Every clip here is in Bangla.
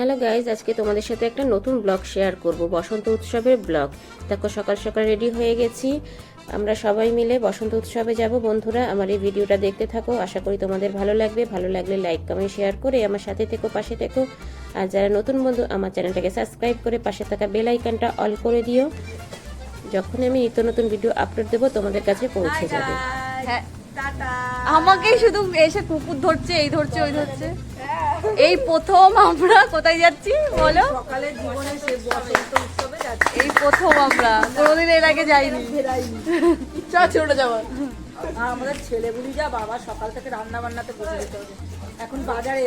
হ্যালো গাইজ আজকে তোমাদের সাথে একটা নতুন ব্লগ শেয়ার করব বসন্ত উৎসবের ব্লগ। দেখো সকাল সকাল রেডি হয়ে গেছি। আমরা সবাই মিলে বসন্ত উৎসবে যাব বন্ধুরা। আমার এই ভিডিওটা দেখতে থাকো। আশা করি তোমাদের ভালো লাগবে। ভালো লাগলে লাইক কমেন্ট শেয়ার করে আমার সাথে থেকো পাশে থেকো। আর যারা নতুন বন্ধু আমার চ্যানেলটাকে সাবস্ক্রাইব করে পাশে থাকা বেল আইকনটা অল করে দিও। যখন আমি নিত্য নতুন ভিডিও আপলোড দেবো তোমাদের কাছে পৌঁছে যাবে। হ্যাঁ। আমাকেই শুধু এসে কুকুর ধরছে এই ধরছে ওই ধরছে। এই প্রথম আমরা কোথায় যাচ্ছি বলো? সকালে জীবনে সে বসন্ত উৎসবে যাচ্ছে। এই প্রথম আমরা কোনোদিন এর আগে যাইনি। চ ছোট যাওয়া। আমাদের ছেলেগুলি যা বাবা সকাল থেকে রান্না বান্নাতে বসে যেতে হবে। এখন বাজারে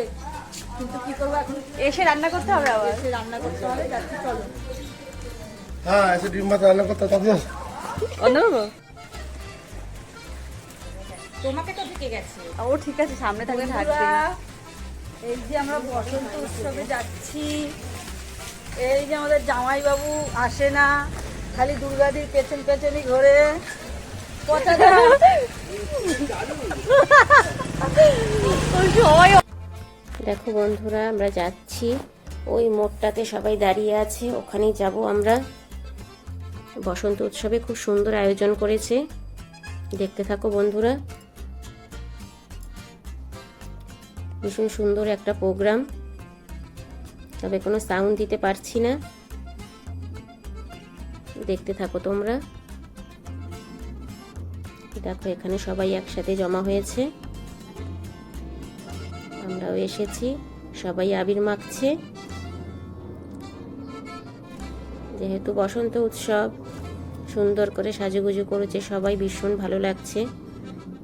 কিন্তু কি করব এখন? এসে রান্না করতে হবে আবার? এসে রান্না করতে হবে যাচ্ছি চলো। হ্যাঁ এসে ডিম ভাত রান্না করতে তাতে অন্য তোমাকে তো ঢুকে গেছে। ও ঠিক আছে সামনে থাকলে থাকবে এই যে আমরা বসন্ত উৎসবে যাচ্ছি এই যে আমাদের জামাইবাবু আসে না খালি দুর্গাদির পেছন পেছনই ঘোরে। দেখো বন্ধুরা আমরা যাচ্ছি। ওই মোড়টাতে সবাই দাঁড়িয়ে আছে ওখানেই যাব আমরা। বসন্ত উৎসবে খুব সুন্দর আয়োজন করেছে। দেখতে থাকো বন্ধুরা। ভীষণ সুন্দর একটা প্রোগ্রাম তবে কোনো সাউন্ড দিতে পারছি না। দেখতে থাকো তোমরা। দেখো, এখানে সবাই একসাথে জমা হয়েছে। আমরাও এসেছি। সবাই আবির মাখছে। যেহেতু বসন্ত উৎসব, সুন্দর করে সাজুগুজু করেছে সবাই, ভীষণ ভালো লাগছে।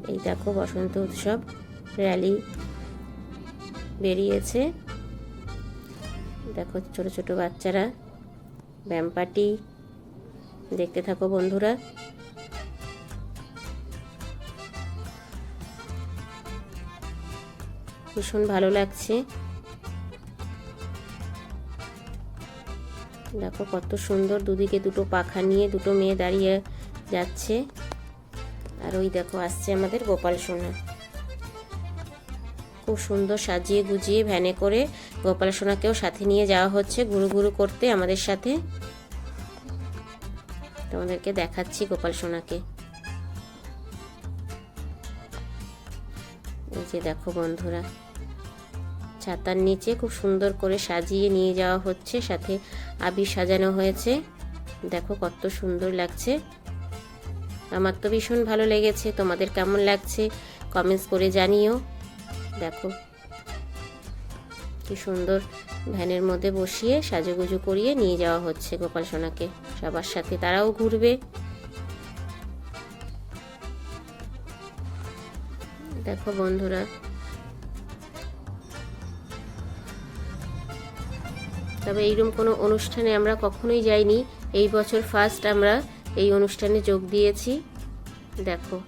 এই দেখো, বসন্ত উৎসব র্যালি বেরিয়েছে। দেখো ছোট ছোট বাচ্চারা ব্যাম পার্টি দেখতে থাকো বন্ধুরা। ভীষণ ভালো লাগছে। দেখো কত সুন্দর দুদিকে দুটো পাখা নিয়ে দুটো মেয়ে দাঁড়িয়ে যাচ্ছে। আর ওই দেখো আসছে আমাদের গোপাল সোনা। খুব সুন্দর সাজিয়ে গুজিয়ে ভ্যানে করে গোপাল সোনাকেও সাথে নিয়ে যাওয়া হচ্ছে গুরু গুরু করতে আমাদের সাথে। তোমাদেরকে দেখাচ্ছি গোপাল সোনাকে। এই যে দেখো বন্ধুরা, ছাতার নিচে খুব সুন্দর করে সাজিয়ে নিয়ে যাওয়া হচ্ছে, সাথে আবির সাজানো হয়েছে। দেখো কত সুন্দর লাগছে। আমার তো ভীষণ ভালো লেগেছে, তোমাদের কেমন লাগছে? কমেন্টস করে জানিও। দেখো। কি সুন্দর ভ্যানের মধ্যে বসিয়ে সাজুগুজু করিয়ে নিয়ে যাওয়া হচ্ছে গোপাল সোনাকে। সবার সাথে তারাও ঘুরবে। দেখো বন্ধুরা। তবে এইরকম কোনো অনুষ্ঠানে আমরা কখনোই যাইনি। এই বছর ফার্স্ট আমরা এই অনুষ্ঠানে যোগ দিয়েছি। দেখো।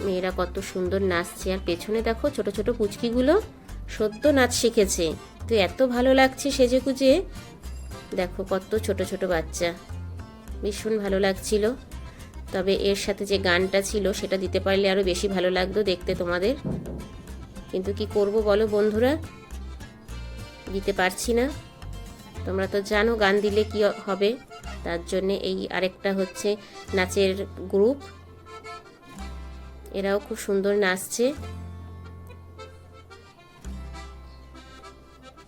মেয়েরা কত সুন্দর নাচছে। আর পেছনে দেখো ছোট ছোট পুচকিগুলো সদ্য নাচ শিখেছে। তো এত ভালো লাগছে সেজে কুজে দেখো কত ছোট ছোট বাচ্চা। ভীষণ ভালো লাগছিল। তবে এর সাথে যে গানটা ছিল সেটা দিতে পারলে আরও বেশি ভালো লাগতো দেখতে তোমাদের। কিন্তু কি করব বলো বন্ধুরা? দিতে পারছি না। তোমরা তো জানো গান দিলে কি হবে। তার জন্যে এই আরেকটা হচ্ছে নাচের গ্রুপ এরাও খুব সুন্দর নাচছে।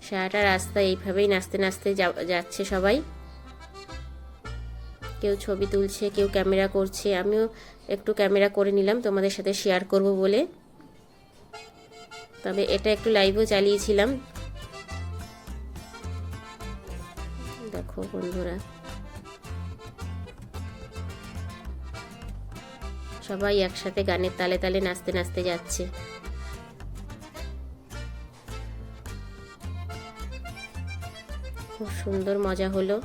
সারাটা রাস্তা এইভাবেই নাচতে নাচতে যাচ্ছে সবাই। কেউ ছবি তুলছে, কেউ ক্যামেরা করছে। আমিও একটু ক্যামেরা করে নিলাম, তোমাদের সাথে শেয়ার করব বলে। তবে এটা একটু লাইভও চালিয়েছিলাম। দেখো বন্ধুরা। সবাই একসাথে গানের তালে তালে নাচতে নাচতে যাচ্ছে। খুব সুন্দর মজা হলো।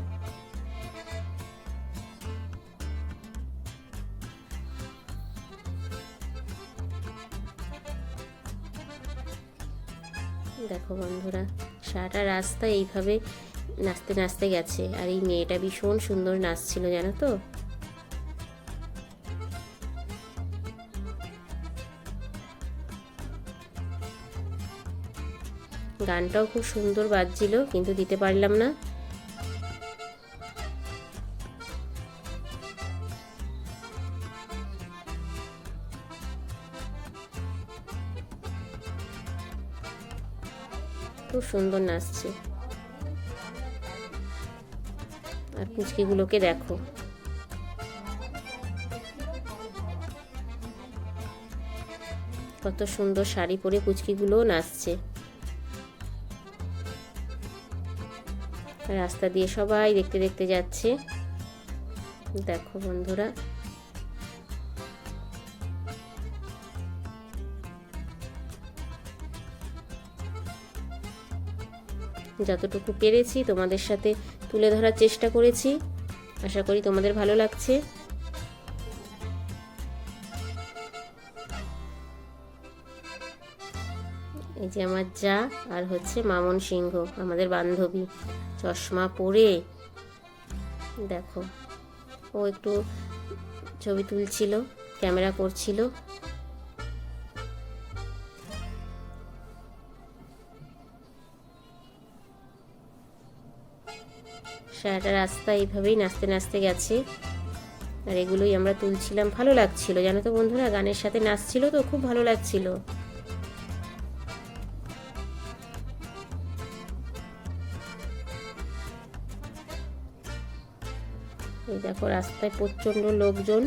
দেখো বন্ধুরা, সারাটা রাস্তা এইভাবে নাচতে নাচতে গেছে। আর এই মেয়েটা ভীষণ সুন্দর নাচছিল, জানো তো? গানটাও খুব সুন্দর বাজছিল, কিন্তু দিতে পারলাম না। খুব সুন্দর নাচছে। আর পুচকিগুলোকে দেখো। কত সুন্দর শাড়ি পরে পুচকিগুলোও নাচছে। রাস্তা দিয়ে সবাই দেখতে দেখতে যাচ্ছে। দেখো বন্ধুরা। যতটুকু পেরেছি তোমাদের সাথে তুলে ধরার চেষ্টা করেছি। আশা করি তোমাদের ভালো লাগছে। এই যে আমার যা, আর হচ্ছে মামন সিংহ, আমাদের বান্ধবী। চশমা পরে, দেখো, ও একটু ছবি তুলছিল, ক্যামেরা করছিল। সারাটা রাস্তা এইভাবেই নাচতে নাচতে গেছে। আর এগুলোই আমরা তুলছিলাম। ভালো লাগছিল। জানো তো বন্ধুরা, গানের সাথে নাচছিল তো, খুব ভালো লাগছিল। দেখো, রাস্তায় প্রচণ্ড লোকজন।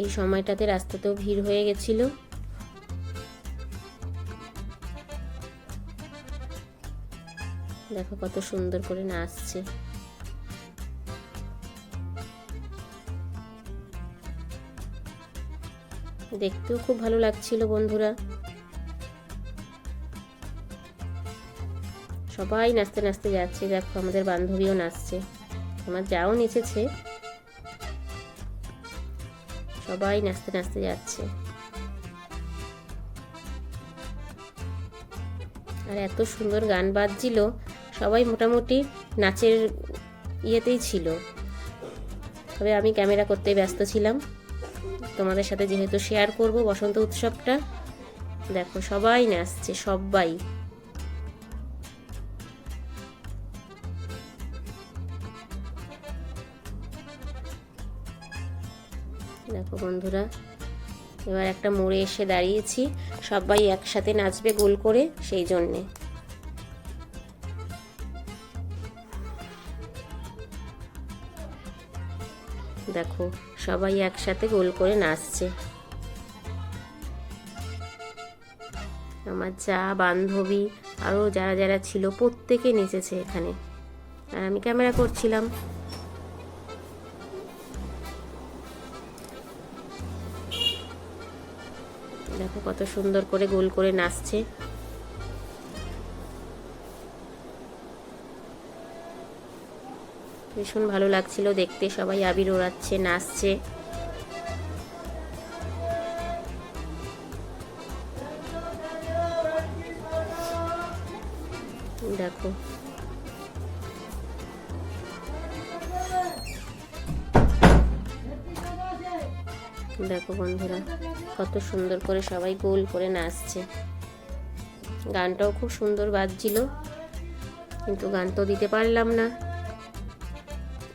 এই সময়টাতে রাস্তাতেও ভিড় হয়ে গেছিল। দেখো কত সুন্দর করে নাচছে। দেখতেও খুব ভালো লাগছিল বন্ধুরা। সবাই নাচতে নাচতে যাচ্ছে, দেখো আমাদের বান্ধবীও নাচছে। আমার যাও নেচেছে। সবাই নাচতে নাচতে যাচ্ছে। আর এত সুন্দর গান বাজছিল, সবাই মোটামুটি নাচের ইয়েতেই ছিল। তবে আমি ক্যামেরা করতে ব্যস্ত ছিলাম। তোমাদের সাথে যেহেতু শেয়ার করব বসন্ত উৎসবটা, দেখো সবাই নাচছে, সবাই। দেখো বন্ধুরা। এবার একটা মোড়ে এসে দাঁড়িয়েছি। সবাই একসাথে নাচবে গোল করে সেই জন্যে। দেখো, সবাই একসাথে গোল করে নাচছে। আমার যা বান্ধবী আরও যারা যারা ছিল, প্রত্যেকে নেচেছে এখানে। আর আমি ক্যামেরা করছিলাম। দেখো কত সুন্দর করে গোল করে নাচছে। ভীষণ ভালো লাগছিল দেখতে, সবাই আবির ওড়াচ্ছে, নাচছে। দেখো দেখো বন্ধুরা, কত সুন্দর করে সবাই গোল করে নাচছে। গানটাও খুব সুন্দর বাজছিল, কিন্তু গান তো দিতে পারলাম না।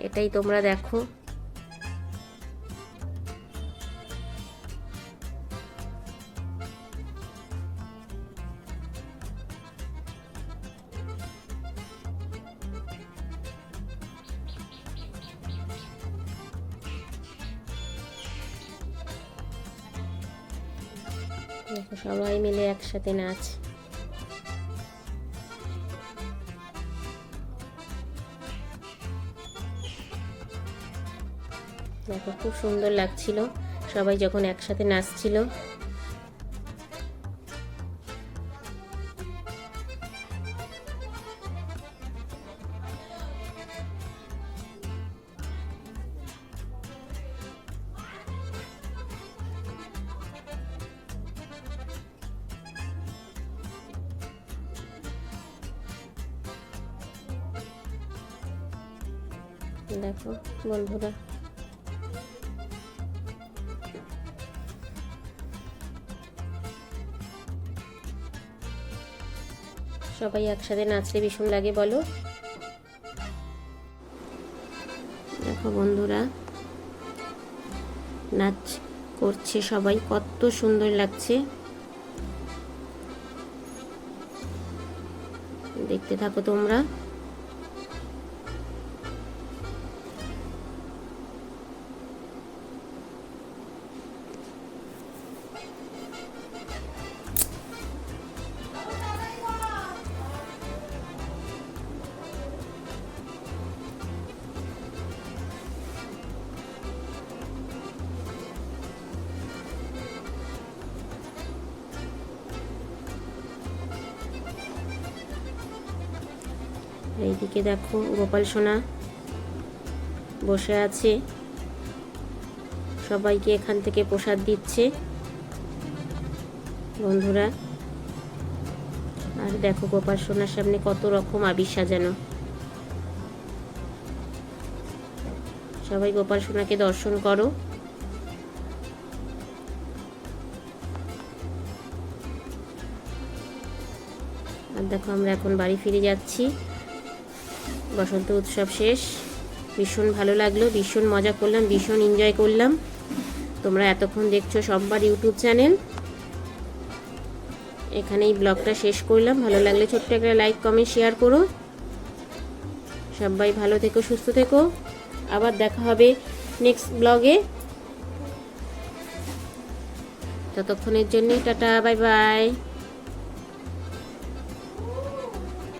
এটাই তোমরা দেখো। দেখো সবাই মিলে একসাথে নাচ। দেখো খুব সুন্দর লাগছিল। সবাই যখন একসাথে নাচছিল দেখো, বন্ধুরা। সবাই একসাথে নাচলে ভীষণ লাগে, বলো। দেখো, বন্ধুরা, নাচ করছে সবাই, কত সুন্দর লাগছে। দেখতে থাকো তোমরা। এইদিকে দেখো গোপাল সোনা বসে আছে। সবাইকে এখান থেকে প্রসাদ দিচ্ছে বন্ধুরা। আর দেখো গোপাল সোনার সামনে কত রকম আবির সাজানো। সবাই গোপাল সোনাকে দর্শন করো। আর দেখো আমরা এখন বাড়ি ফিরে যাচ্ছি। বসন্ত উৎসব শেষ। ভীষণ ভালো লাগল, ভীষণ মজা করলাম, ভীষণ এনজয় করলাম। তোমরা এতক্ষণ দেখছ সববার ইউটিউব চ্যানেল। এখানেই ব্লগটা শেষ করলাম। ভালো লাগলে ছোট্ট একটা লাইক কমেন্ট শেয়ার করো। সবাই ভালো থেকো, সুস্থ থেকো। আবার দেখা হবে নেক্সট ব্লগে ততক্ষণের জন্য টাটা বাই বাই